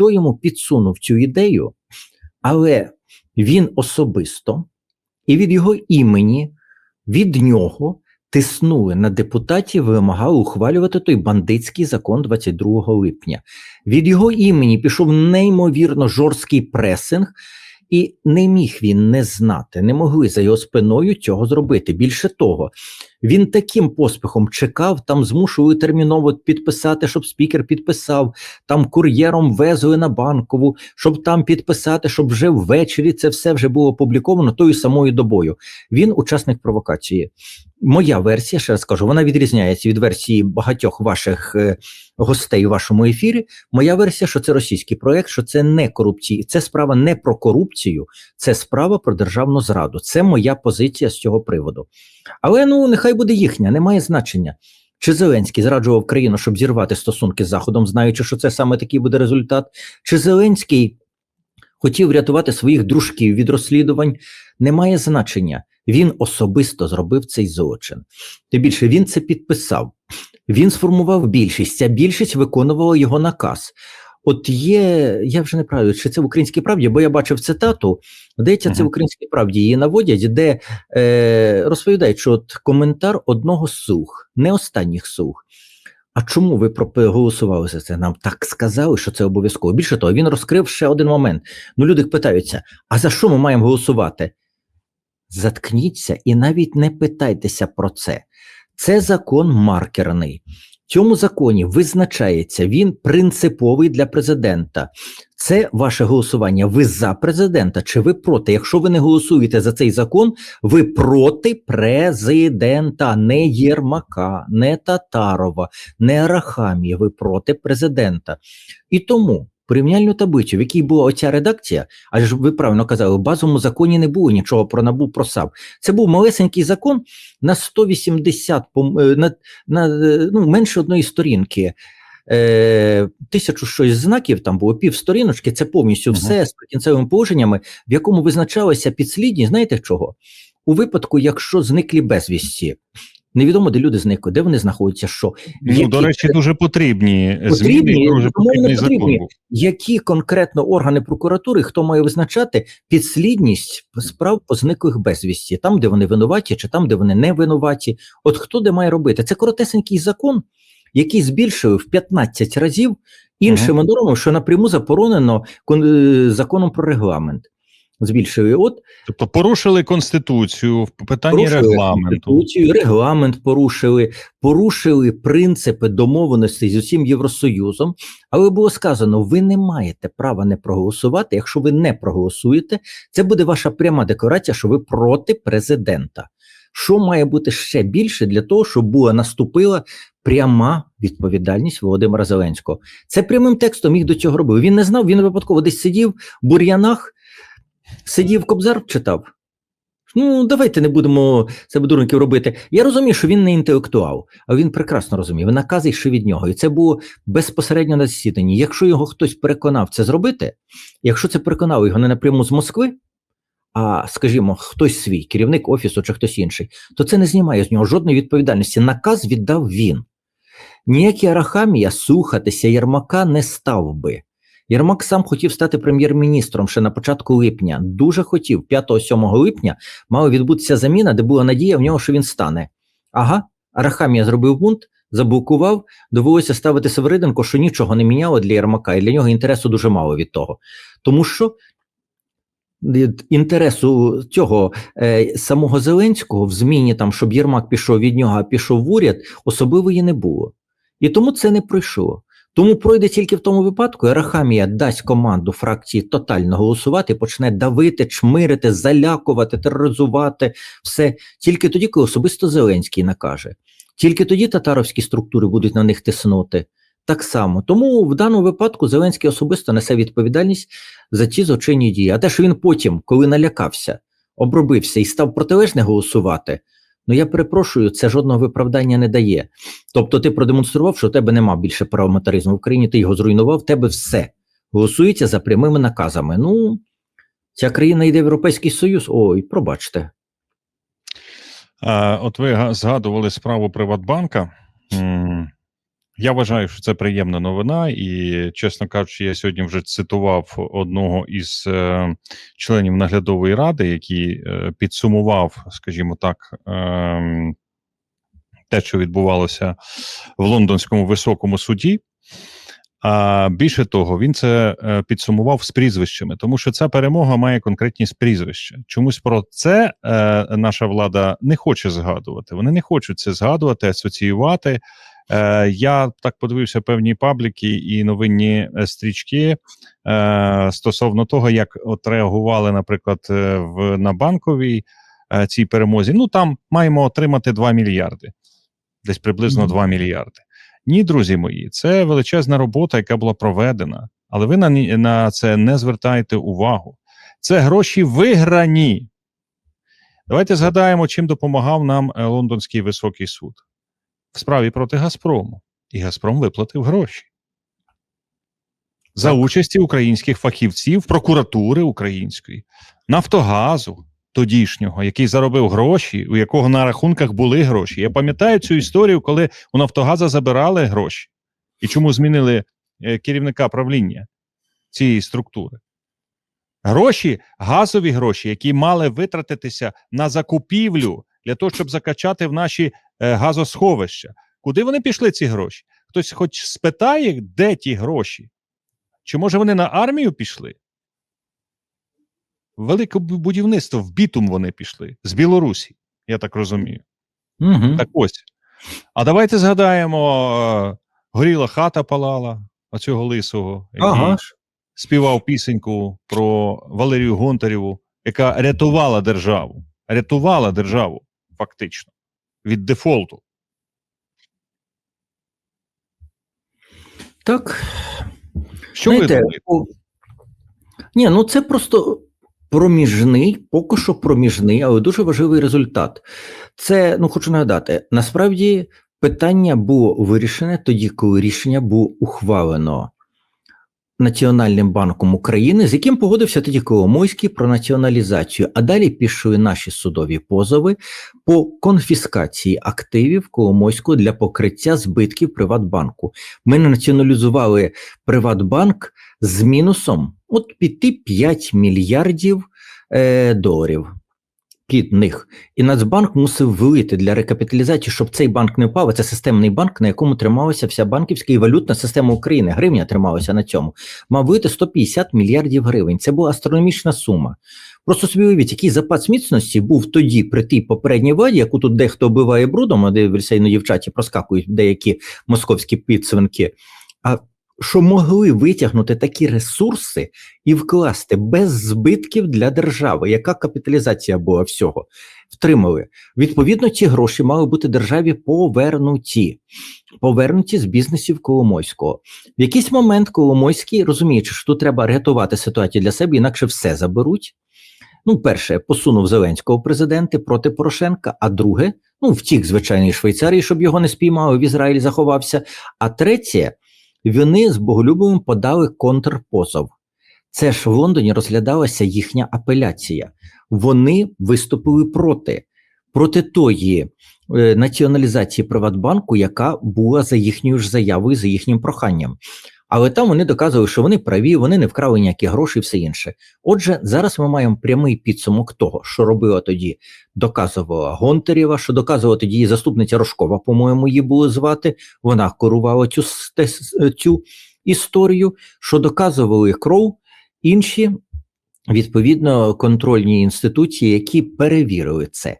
хто йому підсунув цю ідею, але він особисто і від його імені, від нього тиснули на депутатів, вимагали ухвалювати той бандитський закон 22 липня. Від його імені пішов неймовірно жорсткий пресинг, і не міг він не знати, не могли за його спиною цього зробити. Більше того, він таким поспіхом чекав, там змушували терміново підписати, щоб спікер підписав, там кур'єром везли на банкову, щоб там підписати, щоб вже ввечері це все вже було опубліковано тою самою добою. Він учасник провокації. Моя версія, ще раз кажу, вона відрізняється від версії багатьох ваших е, гостей у вашому ефірі. Моя версія, що це російський проект, що це не корупції, це справа не про корупцію, це справа про державну зраду. Це моя позиція з цього приводу. Але ну нехай буде їхня, немає значення. Чи Зеленський зраджував країну, щоб зірвати стосунки з Заходом, знаючи, що це саме такий буде результат? Чи Зеленський хотів врятувати своїх дружків від розслідувань? Немає значення. Він особисто зробив цей злочин. Тим більше він це підписав. Він сформував більшість. Ця більшість виконувала його наказ. От є, я вже не правильно, чи це в українській правді, бо я бачив цитату, здається, це в українській правді її наводять, де е, розповідають, що от коментар одного з слуг, не останніх слуг. А чому ви проголосували за це? Нам так сказали, що це обов'язково. Більше того, він розкрив ще один момент. Ну, люди питаються: а за що ми маємо голосувати? Заткніться і навіть не питайтеся про це. Це закон маркерний. В цьому законі визначається він принциповий для президента. Це ваше голосування. Ви за президента чи ви проти? Якщо ви не голосуєте за цей закон, ви проти президента, не Єрмака, не Татарова, не Арахамія. Ви проти президента. І тому порівняльну таблицю, в якій була оця редакція, аж ви правильно казали, в базовому законі не було нічого про набу про САП. Це був малесенький закон на 180, пом- е, на, на е, ну, менше одної сторінки. Е, тисячу щось знаків, там було пів сторіночки, це повністю Мгм. все з прикінцевими положеннями, в якому визначалася підслідність, знаєте чого? У випадку, якщо зниклі безвісті, невідомо, де люди зникли, де вони знаходяться, що Ну, які до речі, дуже потрібні, зміни, Потрібні, і дуже потрібний потрібні. закон які конкретно органи прокуратури, хто має визначати підслідність справ по зниклих безвісті, там, де вони винуваті, чи там, де вони не винуваті. От хто де має робити? Це коротесенький закон, який збільшив в 15 разів іншими нормами, що напряму заборонено е, законом про регламент. Збільшили. От Тобто порушили конституцію в питанні порушили регламенту. Конституцію, регламент порушили, порушили принципи домовленості з усім Євросоюзом. Але було сказано: ви не маєте права не проголосувати. Якщо ви не проголосуєте, це буде ваша пряма декларація, що ви проти президента. Що має бути ще більше для того, щоб була наступила пряма відповідальність Володимира Зеленського? Це прямим текстом їх до цього робив. Він не знав, він випадково десь сидів в бур'янах, сидів кобзар, читав. Ну, давайте не будемо себе дурників робити. Я розумію, що він не інтелектуал, а він прекрасно розумів. Накази йшли від нього. І це було безпосередньо на засіданні. Якщо його хтось переконав це зробити, якщо це переконав його не напряму з Москви, а скажімо, хтось свій, керівник офісу чи хтось інший, то це не знімає з нього жодної відповідальності. Наказ віддав він. Ніякий Арахамія слухатися Єрмака не став би. Єрмак сам хотів стати прем'єр-міністром ще на початку липня. Дуже хотів. 5-7 липня мала відбутися заміна, де була надія в нього, що він стане. Ага, Арахамія зробив бунт, заблокував, довелося ставити Севериденко, що нічого не міняло для Єрмака, і для нього інтересу дуже мало від того. Тому що інтересу цього е, самого Зеленського в зміні, там, щоб Єрмак пішов від нього, а пішов в уряд, особливої не було. І тому це не пройшло. Тому пройде тільки в тому випадку, Арахамія дасть команду фракції тотально голосувати, почне давити, чмирити, залякувати, тероризувати все тільки тоді, коли особисто Зеленський накаже. Тільки тоді татаровські структури будуть на них тиснути. Так само. Тому в даному випадку Зеленський особисто несе відповідальність за ці злочинні дії. А те, що він потім, коли налякався, обробився і став протилежне голосувати, ну я перепрошую, це жодного виправдання не дає. Тобто ти продемонстрував, що у тебе нема більше парламентаризму в Україні, ти його зруйнував, в тебе все голосується за прямими наказами. Ну, ця країна йде в Європейський Союз. Ой, пробачте. От ви згадували справу Приватбанка. Я вважаю, що це приємна новина, і, чесно кажучи, я сьогодні вже цитував одного із е, членів наглядової ради, який е, підсумував, скажімо так, е, те, що відбувалося в лондонському високому суді. А більше того, він це е, підсумував з прізвищами, тому що ця перемога має конкретність прізвища. Чомусь про це е, наша влада не хоче згадувати. Вони не хочуть це згадувати, асоціювати. Е, я так подивився певні пабліки і новинні е, стрічки е, стосовно того, як от реагували, наприклад, е, в на банковій е, цій перемозі. Ну там маємо отримати 2 мільярди, десь приблизно 2 мільярди. Ні, друзі мої, це величезна робота, яка була проведена, але ви на, на це не звертаєте увагу. Це гроші виграні. Давайте згадаємо, чим допомагав нам Лондонський високий суд в справі проти Газпрому. І Газпром виплатив гроші. За участі українських фахівців, прокуратури української, Нафтогазу тодішнього, який заробив гроші, у якого на рахунках були гроші. Я пам'ятаю цю історію, коли у Нафтогаза забирали гроші. І чому змінили е, керівника правління цієї структури? Гроші, газові гроші, які мали витратитися на закупівлю для того, щоб закачати в наші газосховища. Куди вони пішли ці гроші? Хтось хоч спитає, де ті гроші? Чи може вони на армію пішли? Велике будівництво в бітум вони пішли з Білорусі, я так розумію. Угу. Так ось. А давайте згадаємо: е, горіла хата палала оцього лисого, який Ага співав пісеньку про Валерію Гонтарєву, яка рятувала державу. Рятувала державу, фактично, від дефолту. Так. Що Знаєте, ви думаєте? о, Ні, ну це просто проміжний, поки що проміжний, але дуже важливий результат. Це, ну хочу нагадати, насправді питання було вирішене тоді, коли рішення було ухвалено Національним банком України, з яким погодився тоді Коломойський про націоналізацію. А далі пішли наші судові позови по конфіскації активів Коломойського для покриття збитків Приватбанку. Ми націоналізували Приватбанк з мінусом от піти 5 мільярдів е, доларів під них. І Нацбанк мусив вилити для рекапіталізації, щоб цей банк не впав. Це системний банк, на якому трималася вся банківська і валютна система України. Гривня трималася на цьому. Мав вилити 150 мільярдів гривень. Це була астрономічна сума. Просто собі уявіть, який запас міцності був тоді при тій попередній владі, яку тут дехто оббиває брудом, а дивишся, іноді в чаті проскакують деякі московські підсвинки. А що могли витягнути такі ресурси і вкласти без збитків для держави, яка капіталізація була всього, втримали. Відповідно, ці гроші мали бути державі повернуті, повернуті з бізнесів Коломойського. В якийсь момент Коломойський, розуміючи, що тут треба рятувати ситуацію для себе, інакше все заберуть. Ну, перше, посунув Зеленського президенти проти Порошенка, а друге, ну, втік, звичайно, Швейцарії, щоб його не спіймали, в Ізраїлі заховався. А третє, вони з Боголюбовим подали контрпозов. Це ж в Лондоні розглядалася їхня апеляція. Вони виступили проти, проти тої е, націоналізації Приватбанку, яка була за їхньою ж заявою, за їхнім проханням. Але там вони доказували, що вони праві, вони не вкрали ніякі гроші і все інше. Отже, зараз ми маємо прямий підсумок того, що робила тоді, доказувала Гонтарєва, що доказувала тоді її заступниця Рожкова, по-моєму, її було звати. Вона курувала цю, цю історію, що доказували кров інші відповідно контрольні інституції, які перевірили це.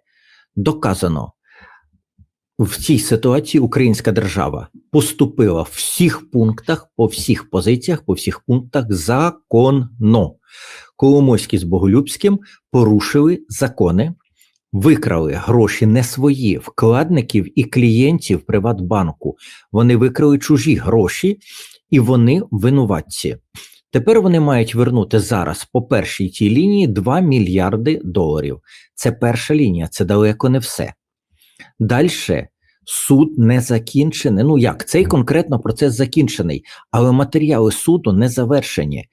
Доказано. В цій ситуації українська держава поступила в всіх пунктах, по всіх позиціях, по всіх пунктах законно. Коломойський з Боголюбським порушили закони, викрали гроші не свої вкладників і клієнтів Приватбанку. Вони викрали чужі гроші, і вони винуватці. Тепер вони мають вернути зараз по першій тій лінії 2 мільярди доларів. Це перша лінія, це далеко не все. Далі суд не закінчений. Ну як, цей конкретно процес закінчений, але матеріали суду не завершені.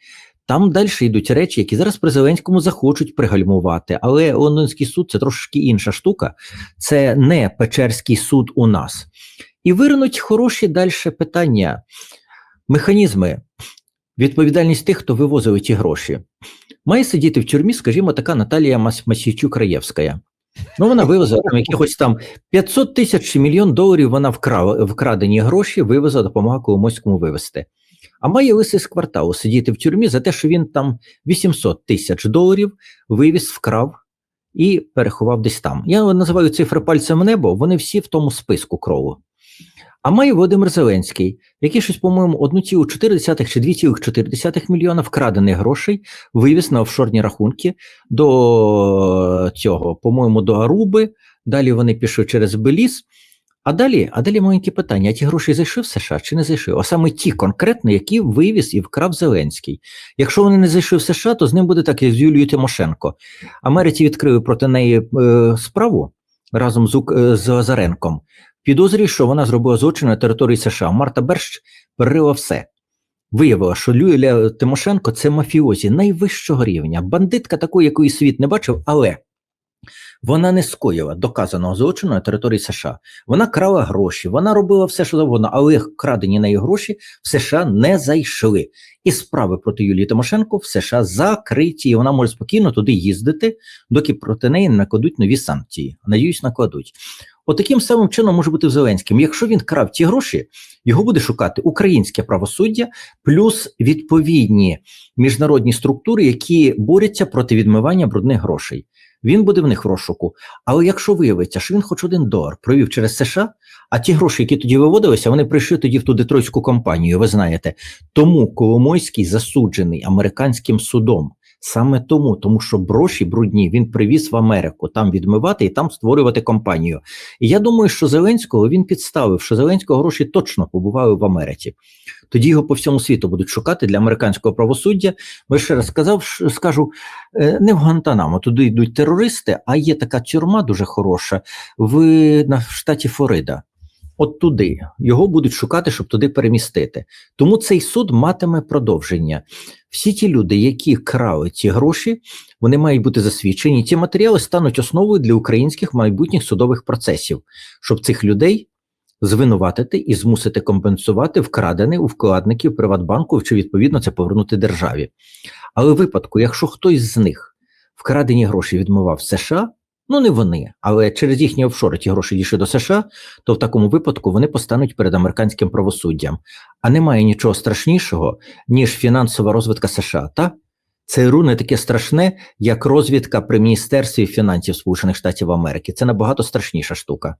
Там далі йдуть речі, які зараз при Зеленському захочуть пригальмувати. Але Лондонський суд це трошки інша штука. Це не Печерський суд у нас. І вирнуть хороші далі питання, механізми, відповідальність тих, хто вивозив ті гроші. Має сидіти в тюрмі, скажімо, така Наталія Мас- Масійчук-Раєвська. Ну, вона вивезла там якихось там 500 тисяч чи мільйон доларів вона вкрала, вкрадені гроші, вивезла, допомагала Коломойському вивезти. А має лисий з кварталу сидіти в тюрмі за те, що він там 800 тисяч доларів вивіз, вкрав і переховав десь там. Я називаю цифри пальцем в небо, вони всі в тому списку крову. А має Володимир Зеленський, який щось, по-моєму, 1,4 чи 2,4 мільйона вкрадених грошей вивіз на офшорні рахунки до цього, по-моєму, до Аруби. Далі вони пішли через Беліз. А далі, а далі маленьке питання: а ті гроші зайшли в США чи не зайшли? А саме ті конкретно, які вивіз і вкрав Зеленський. Якщо вони не зайшли в США, то з ним буде так, як з Юлією Тимошенко. Америці відкрили проти неї е, справу разом з, е, з Лазаренком. Підозрює, що вона зробила злочин на території США. Марта Берш перерила все. Виявила, що Юлія Тимошенко це мафіозі найвищого рівня, бандитка такої, якої світ не бачив, але вона не скоїла доказаного злочину на території США. Вона крала гроші, вона робила все, що завгодно, але крадені нею гроші в США не зайшли. І справи проти Юлії Тимошенко в США закриті. І вона може спокійно туди їздити, доки проти неї не накладуть нові санкції. Надіюсь, накладуть. Отаким самим чином може бути Зеленським. Якщо він крав ті гроші, його буде шукати українське правосуддя плюс відповідні міжнародні структури, які борються проти відмивання брудних грошей. Він буде в них в розшуку. Але якщо виявиться, що він хоч один долар провів через США, а ті гроші, які тоді виводилися, вони прийшли тоді в ту детройтську компанію. Ви знаєте, тому Коломойський засуджений американським судом. Саме тому, тому що гроші брудні він привіз в Америку там відмивати і там створювати компанію. І я думаю, що Зеленського він підставив, що Зеленського гроші точно побували в Америці. Тоді його по всьому світу будуть шукати для американського правосуддя. Бо ще раз сказав, скажу, е, не в Гуантанамо, туди йдуть терористи, а є така тюрма дуже хороша в, на, штаті Флорида. От туди його будуть шукати, щоб туди перемістити. Тому цей суд матиме продовження. Всі ті люди, які крали ці гроші, вони мають бути засвідчені. Ці матеріали стануть основою для українських майбутніх судових процесів, щоб цих людей звинуватити і змусити компенсувати вкрадене у вкладників Приватбанку чи відповідно це повернути державі. Але в випадку, якщо хтось з них вкрадені гроші відмивав США, ну не вони, але через їхні офшори ті гроші дійшли до США, то в такому випадку вони постануть перед американським правосуддям. А немає нічого страшнішого, ніж фінансова розвитка США. Та ЦРУ не таке страшне, як розвідка при Міністерстві фінансів Сполучених Штатів Америки. Це набагато страшніша штука.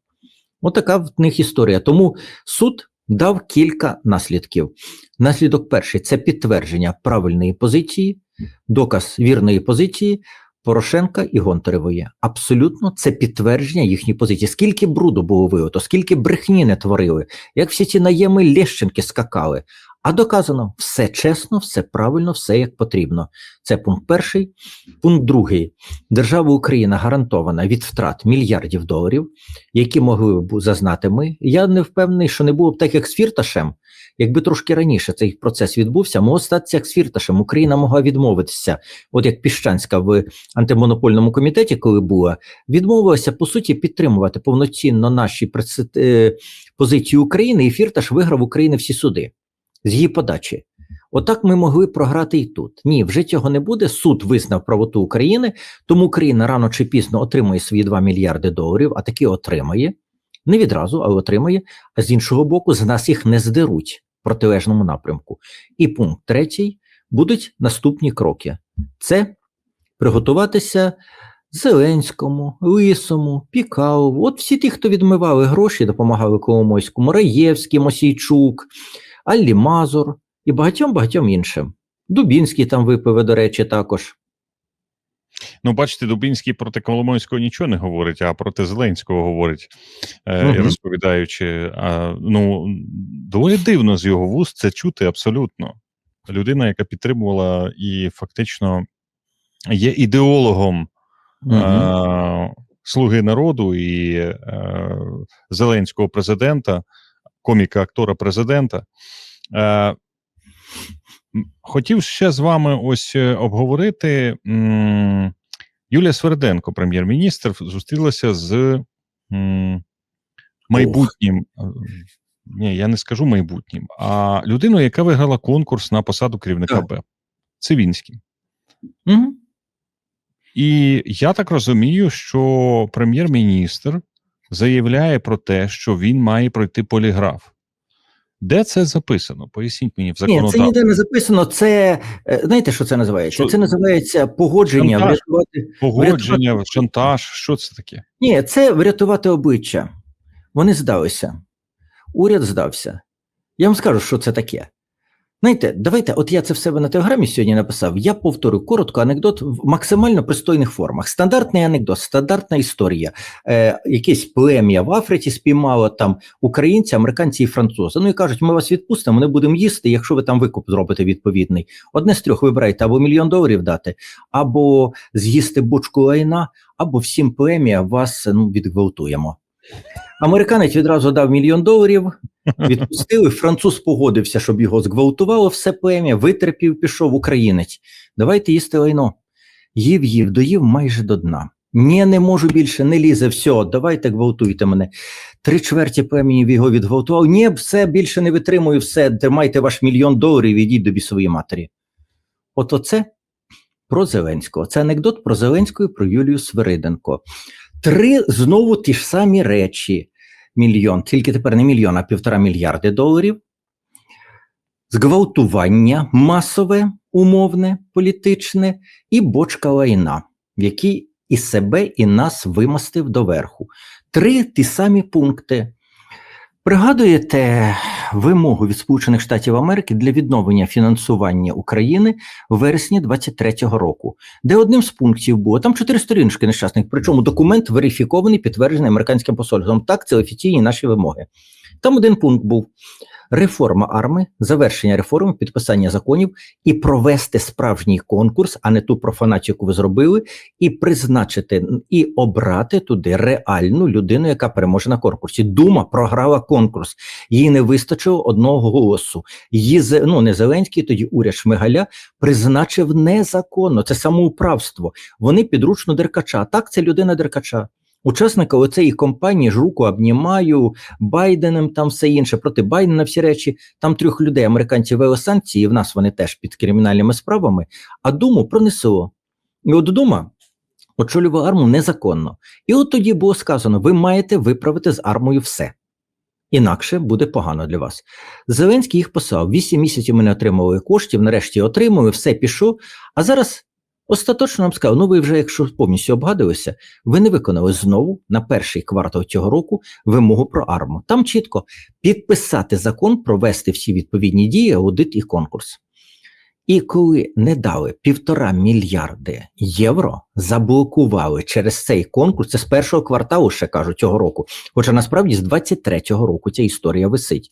Отака в них історія. Тому суд дав кілька наслідків. Наслідок перший це підтвердження правильної позиції, доказ вірної позиції Порошенка і Гонтаревої. Абсолютно це підтвердження їхньої позиції. Скільки бруду було виято, скільки брехні не творили, як всі ці наєми Лещенки скакали. А доказано все чесно, все правильно, все як потрібно. Це пункт перший. Пункт другий. Держава Україна гарантована від втрат мільярдів доларів, які могли б зазнати ми. Я не впевнений, що не було б так, як з Фірташем. Якби трошки раніше цей процес відбувся, могло статися як з Фірташем. Україна могла відмовитися, от як Піщанська в антимонопольному комітеті, коли була, відмовилася по суті підтримувати повноцінно наші е, позиції України, і Фірташ виграв України всі суди з її подачі. Отак ми могли програти і тут. Ні, вже цього не буде. Суд визнав правоту України, тому Україна рано чи пізно отримує свої 2 мільярди доларів, а таки отримає. Не відразу, але отримає. А з іншого боку, з нас їх не здеруть в протилежному напрямку. І пункт третій будуть наступні кроки: це приготуватися Зеленському, Лисому, Пікалову, от всі ті, хто відмивали гроші, допомагали Коломойському, Раєвський, Мосійчук, Аллі Мазур і багатьом багатьом іншим. Дубінський там випиве, до речі, також. Ну, бачите, Дубінський проти Коломойського нічого не говорить, а проти Зеленського говорить, е, Мгм. розповідаючи. А, ну, доволі дивно з його вуст це чути абсолютно. Людина, яка підтримувала і фактично є ідеологом е, Слуги народу і е, Зеленського президента, коміка актора президента. Е, хотів ще з вами ось е, обговорити. м, Юлія Сверденко, прем'єр-міністр, зустрілася з м, майбутнім. е, Ні, я не скажу майбутнім, а людиною, яка виграла конкурс на посаду керівника. БЕП. Цивінським. Угу. І я так розумію, що прем'єр-міністр заявляє про те, що він має пройти поліграф. Де це записано? Поясніть мені в Ні, це ніде не записано. Це е, знаєте, що це називається? Що? Це називається погодження Шантаж. врятувати. Погодження, врятувати- шантаж, що це таке? Ні, це врятувати обличчя. Вони здалися. Уряд здався. Я вам скажу, що це таке. Знаєте, давайте, от я це в себе на телеграмі сьогодні написав. Я повторю коротко анекдот в максимально пристойних формах. Стандартний анекдот, стандартна історія. Е, якесь плем'я в Африці спіймало там українці, американці і французи. Ну і кажуть, ми вас відпустимо, не будемо їсти, якщо ви там викуп зробите відповідний. Одне з трьох вибирайте або мільйон доларів дати, або з'їсти бочку лайна, або всім плем'я вас ну, відгвалтуємо. Американець відразу дав мільйон доларів, відпустили. Француз погодився, щоб його зґвалтувало все плем'я, витерпів, пішов українець. Давайте їсти лайно. Їв, їв, доїв майже до дна. Ні, не можу більше, не лізе, все, давайте гвалтуйте мене. Три чверті племені його відгвалтував. Ні, все, більше не витримую, все, тримайте ваш мільйон доларів і йдіть до бісової матері. От оце про Зеленського. Це анекдот про Зеленського і про Юлію Свириденко. Три знову ті ж самі речі. Мільйон, тільки тепер не мільйон, а півтора мільярди доларів. Зґвалтування масове, умовне, політичне, і бочка лайна, в якій і себе, і нас вимостив доверху. Три ті самі пункти. Пригадуєте вимогу від Сполучених Штатів Америки для відновлення фінансування України в вересні 23-го року, де одним з пунктів було там чотири сторінки нещасних, причому документ верифікований, підтверджений американським посольством. Так, це офіційні наші вимоги. Там один пункт був: реформа арми, завершення реформи, підписання законів і провести справжній конкурс, а не ту профанацію, яку ви зробили, і призначити і обрати туди реальну людину, яка переможе на конкурсі. Дума програла конкурс. Їй не вистачило одного голосу. Її ну, не Зеленський, тоді уряд Шмигаля призначив незаконно. Це самоуправство. Вони підручно деркача. Так, це людина деркача. Учасника оцеї компанії ж руку обнімаю Байденом, там все інше проти Байдена всі речі. Там трьох людей, американці ввели санкції, в нас вони теж під кримінальними справами, а думу пронесло. І от дума очолювала арму незаконно. І от тоді було сказано: ви маєте виправити з армою все. Інакше буде погано для вас. Зеленський їх послав. Вісім місяців ми не отримували коштів, нарешті отримали, все пішло. А зараз остаточно нам сказав: ну ви вже, якщо повністю обгадилися, ви не виконали знову на перший квартал цього року вимогу про арму. Там чітко підписати закон, провести всі відповідні дії, аудит і конкурс. І коли не дали півтора мільярди євро, заблокували через цей конкурс, це з першого кварталу, ще кажуть, цього року. Хоча насправді з 23-го року ця історія висить.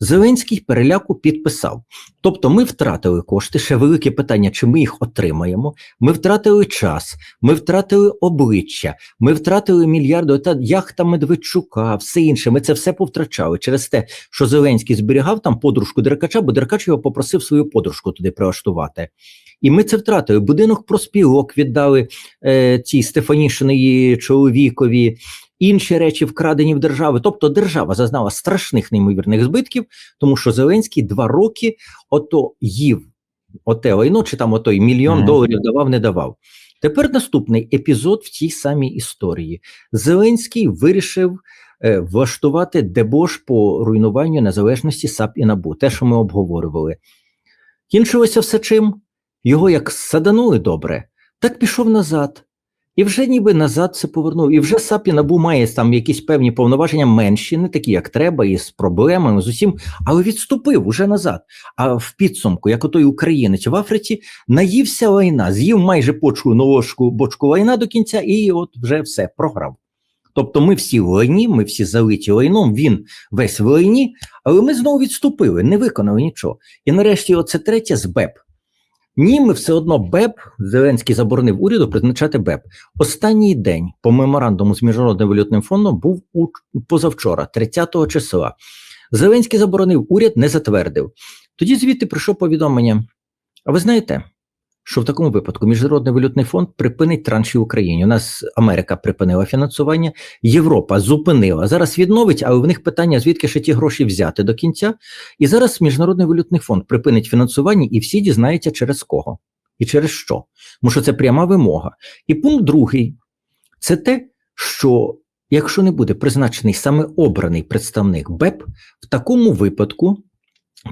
Зеленський переляку підписав. Тобто ми втратили кошти, ще велике питання, чи ми їх отримаємо. Ми втратили час, ми втратили обличчя, ми втратили мільярди та яхта Медведчука, все інше. Ми це все повтрачали через те, що Зеленський зберігав там подружку Деркача, бо Деркач його попросив свою подружку туди прилаштувати. І ми це втратили. Будинок проспілок віддали е, цій Стефанішиної чоловікові, інші речі вкрадені в держави. Тобто держава зазнала страшних неймовірних збитків, тому що Зеленський два роки ото їв оте лайно, чи там отой мільйон Мгм. доларів давав, не давав. Тепер наступний епізод в цій самій історії. Зеленський вирішив е, влаштувати дебош по руйнуванню незалежності САП і НАБУ, те, що ми обговорювали. Кінчилося все чим? Його як саданули добре, так пішов назад. І вже ніби назад це повернув. І вже САП і НАБУ має там якісь певні повноваження менші, не такі, як треба, і з проблемами, з усім, але відступив уже назад. А в підсумку, як отой українець в Африці, наївся лайна, з'їв майже почку ложку, бочку лайна до кінця, і от вже все програв. Тобто ми всі в лайні, ми всі залиті лайном, він весь в лайні, але ми знову відступили, не виконали нічого. І нарешті, оце третє з БЕП. Ні, ми все одно БЕП, Зеленський заборонив уряду призначати БЕП. Останній день по меморандуму з Міжнародним валютним фондом був у позавчора, 30 числа. Зеленський заборонив, уряд не затвердив. Тоді звідти прийшло повідомлення. А ви знаєте, що в такому випадку Міжнародний валютний фонд припинить транші Україні. У нас Америка припинила фінансування, Європа зупинила. Зараз відновить, але в них питання, звідки ще ті гроші взяти до кінця. І зараз Міжнародний валютний фонд припинить фінансування, і всі дізнаються через кого і через що. Тому що це пряма вимога. І пункт другий це те, що якщо не буде призначений саме обраний представник БЕП, в такому випадку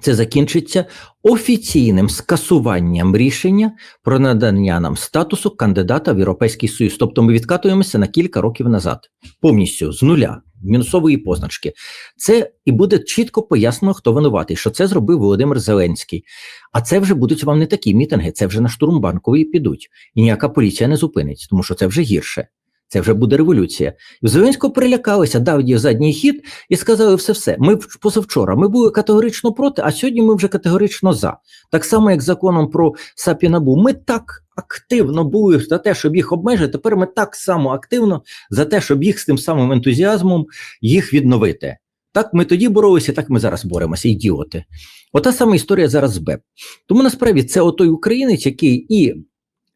це закінчиться офіційним скасуванням рішення про надання нам статусу кандидата в Європейський Союз. Тобто ми відкатуємося на кілька років назад, повністю з нуля, мінусової позначки. Це і буде чітко пояснено, хто винуватий, що це зробив Володимир Зеленський. А це вже будуть вам не такі мітинги, це вже на штурм банковий підуть. І ніяка поліція не зупинить, тому що це вже гірше. Це вже буде революція. І в Зеленського перелякалися, дав їй задній хід і сказали все все. Ми позавчора ми були категорично проти, а сьогодні ми вже категорично за. Так само, як законом про САП і НАБУ. Ми так активно були за те, щоб їх обмежити. Тепер ми так само активно за те, щоб їх з тим самим ентузіазмом їх відновити. Так ми тоді боролися, так ми зараз боремося, ідіоти. Ота сама історія зараз з БЕП. Тому насправді це отой українець, який і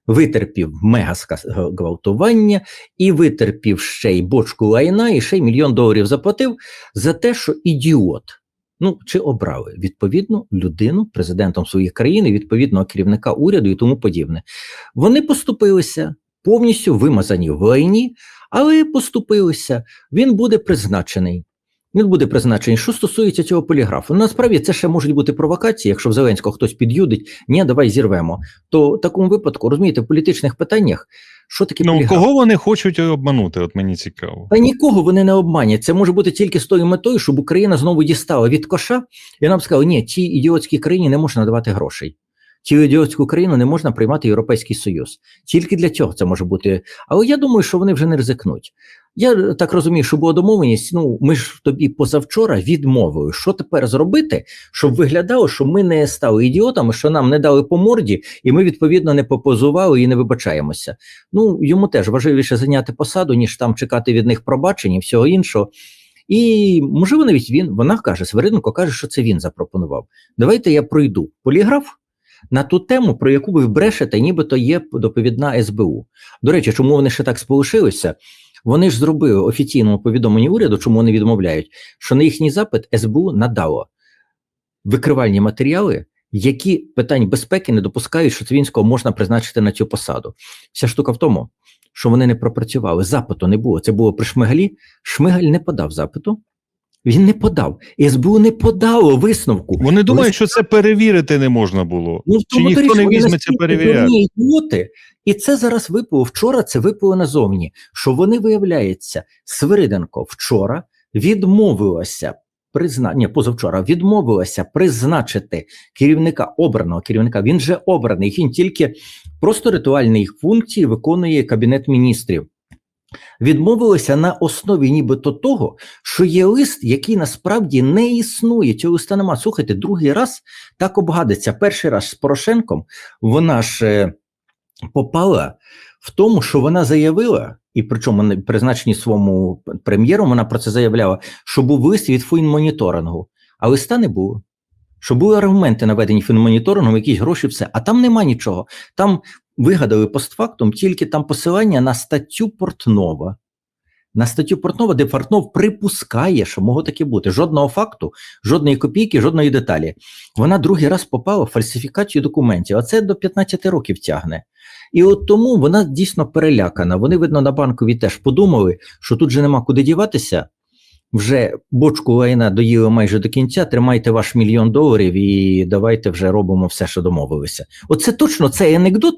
витерпів мега ска- гвалтування, і витерпів ще й бочку лайна, і ще й мільйон доларів заплатив за те, що ідіот. Ну, чи обрали відповідну людину президентом своєї країни, відповідного керівника уряду і тому подібне. Вони поступилися повністю вимазані в лайні, але поступилися. Він буде призначений. Він буде призначений. Що стосується цього поліграфу, ну, насправді це ще можуть бути провокації, якщо в Зеленського хтось під'юдить, ні, давай зірвемо. То в такому випадку, розумієте, в політичних питаннях, що таке Ну, поліграф? кого вони хочуть обманути? От мені цікаво. Та нікого вони не обманять. Це може бути тільки з тою метою, щоб Україна знову дістала від коша, і нам сказали, ні, цій ідіотській країні не можна надавати грошей. Цю ідіотську країну не можна приймати Європейський Союз. Тільки для цього це може бути. Але я думаю, що вони вже не ризикнуть. Я так розумію, що була домовленість. Ну, ми ж тобі позавчора відмовили. Що тепер зробити, щоб виглядало, що ми не стали ідіотами, що нам не дали по морді, і ми відповідно не попозували і не вибачаємося. Ну йому теж важливіше зайняти посаду, ніж там чекати від них пробачення і всього іншого. І можливо, навіть він вона каже, Свериденко каже, що це він запропонував. Давайте я пройду поліграф на ту тему, про яку ви брешете, нібито є доповідна СБУ. До речі, чому вони ще так сполишилися? Вони ж зробили офіційному повідомленні уряду, чому вони відмовляють, що на їхній запит СБУ надало викривальні матеріали, які питань безпеки не допускають, що Цвінського можна призначити на цю посаду. Вся штука в тому, що вони не пропрацювали, запиту не було. Це було при Шмигалі. Шмигаль не подав запиту. Він не подав. СБУ не подало висновку. Вони думають, що це перевірити не можна було. Ну, Чи ніхто річ, не настільки перевіряти? ідіоти, і це зараз випало. Вчора це випало назовні. Що вони виявляється, Свириденко вчора відмовилася призна... Ні, позавчора відмовилася призначити керівника обраного керівника. Він же обраний. Він тільки просто ритуальні функції виконує кабінет міністрів. Відмовилися на основі нібито того, що є лист, який насправді не існує. Цього листа нема. Слухайте, другий раз так обгадиться. Перший раз з Порошенком вона ж е, попала в тому, що вона заявила, і причому на призначенні своєму прем'єру вона про це заявляла, що був лист від фінмоніторингу, а листа не було. Що були аргументи наведені фінмоніторингом, якісь гроші, все. А там нема нічого. Там вигадали постфактум тільки там посилання на статтю Портнова. На статтю Портнова, де Портнов припускає, що могло таке бути. Жодного факту, жодної копійки, жодної деталі. Вона другий раз попала в фальсифікацію документів, а це до 15 років тягне. І от тому вона дійсно перелякана. Вони, видно, на банкові теж подумали, що тут же нема куди діватися. Вже бочку лайна доїли майже до кінця. Тримайте ваш мільйон доларів і давайте вже робимо все, що домовилися. Оце точно цей анекдот,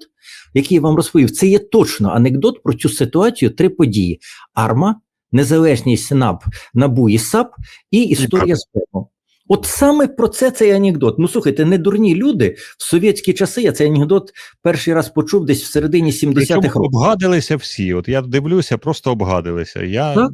який я вам розповів. Це є точно анекдот про цю ситуацію. Три події: Арма, незалежність НАБ, НАБУ і САП, і історія з ПЕМом. От саме про це цей анекдот. Ну слухайте, не дурні люди в совєтські часи. Я цей анекдот перший раз почув десь в середині 70-х років. обгадилися всі. От я дивлюся, просто обгадилися. Я Так.